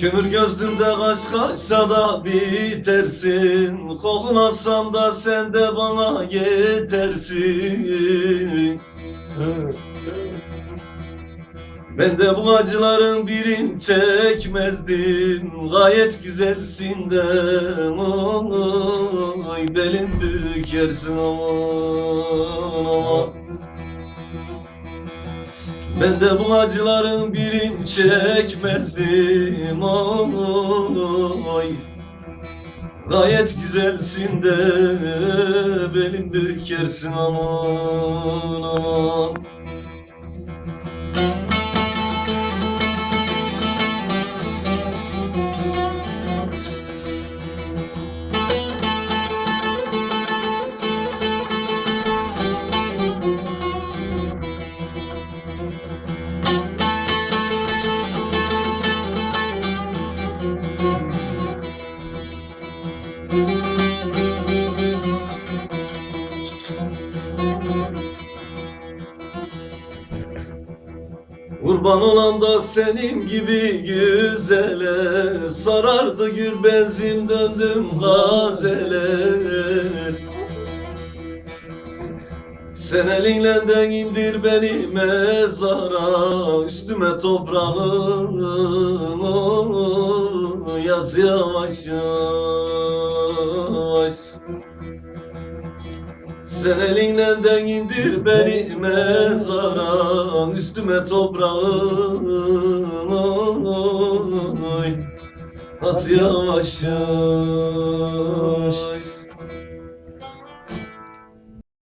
Kömür gözlümde kaç kaçsa da bitersin. Koklasam da sen de bana yetersin. Ben de bu acıların birin çekmezdim. Gayet güzelsin de. Oy belin bükersin aman ben de bu acıların birini çekmezdim. Oy Gayet güzelsin de benim bükersin aman aman Kurban olan da senin gibi güzele Sarardı gül benzin döndüm gazele. Sen elinle de indir beni mezara Üstüme toprağı yaz yavaş yavaş sen elinden de indir beni mezara Üstüme toprağı. At yavaş yavaş